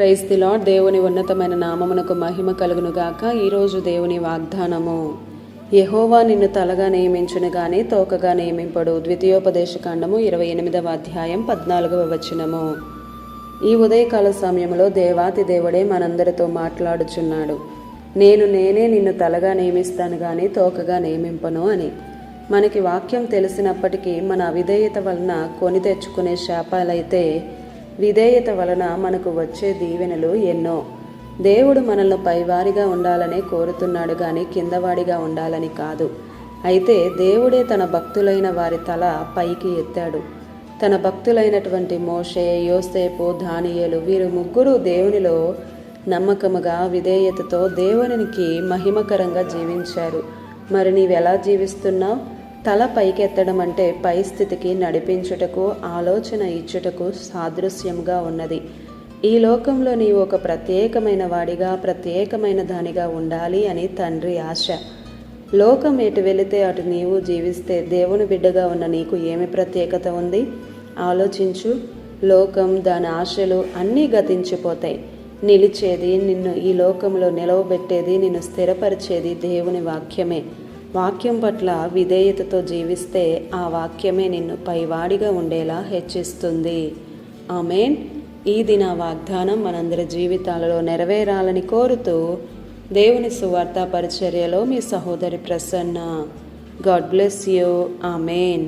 Praise the lord దేవుని ఉన్నతమైన నామమునకు మహిమ కలుగును గాక ఈరోజు దేవుని వాగ్దానము యహోవా నిన్ను తలగా నియమించును గాని తోకగా నియమింపడు. ద్వితీయోపదేశ కాండము ఇరవై ఎనిమిదవ అధ్యాయం పద్నాలుగవ వచనము. ఈ ఉదయకాల సమయంలో దేవాతి దేవుడే మనందరితో మాట్లాడుచున్నాడు. నేను నేనే నిన్ను తలగా నియమిస్తాను గాని తోకగా నియమింపను అని. మనకి వాక్యం తెలిసినప్పటికీ మన అవిధేయత వలన కొని తెచ్చుకునే శాపాలైతే విధేయత వలన మనకు వచ్చే దీవెనలు ఎన్నో. దేవుడు మనల్ని పైవారిగా ఉండాలనే కోరుతున్నాడు కానీ కిందవాడిగా ఉండాలని కాదు. అయితే దేవుడే తన భక్తులైన వారి తల పైకి ఎత్తాడు. తన భక్తులైనటువంటి మోషే యోసేపు దానియేలు వీరు ముగ్గురు దేవునిలో నమ్మకముగా విధేయతతో దేవునికి మహిమకరంగా జీవించారు. మరి నీవెలా జీవిస్తున్నావు? తల పైకెత్తడం అంటే పరిస్థితికి నడిపించుటకు ఆలోచన ఇచ్చుటకు సాదృశ్యంగా ఉన్నది. ఈ లోకంలో నీవు ఒక ప్రత్యేకమైన వాడిగా ప్రత్యేకమైన దానిగా ఉండాలి అని తండ్రి ఆశ. లోకం ఎటు వెళితే అటు నీవు జీవిస్తే దేవుని బిడ్డగా ఉన్న నీకు ఏమి ప్రత్యేకత ఉంది? ఆలోచించు. లోకం దాని ఆశలు అన్నీ గతించిపోతాయి. నిలిచేది నిన్ను ఈ లోకంలో నిలవబెట్టేది నిన్ను స్థిరపరిచేది దేవుని వాక్యమే. వాక్యం పట్ల విధేయతతో జీవిస్తే ఆ వాక్యమే నిన్ను పైవాడిగా ఉండేలా హెచ్చిస్తుంది. ఆమెన్. ఈ దిన వాగ్దానం మనందరి జీవితాలలో నెరవేరాలని కోరుతూ దేవుని సువార్త పరిచర్యలో మీ సహోదరి Prasanna. God bless you. Amen.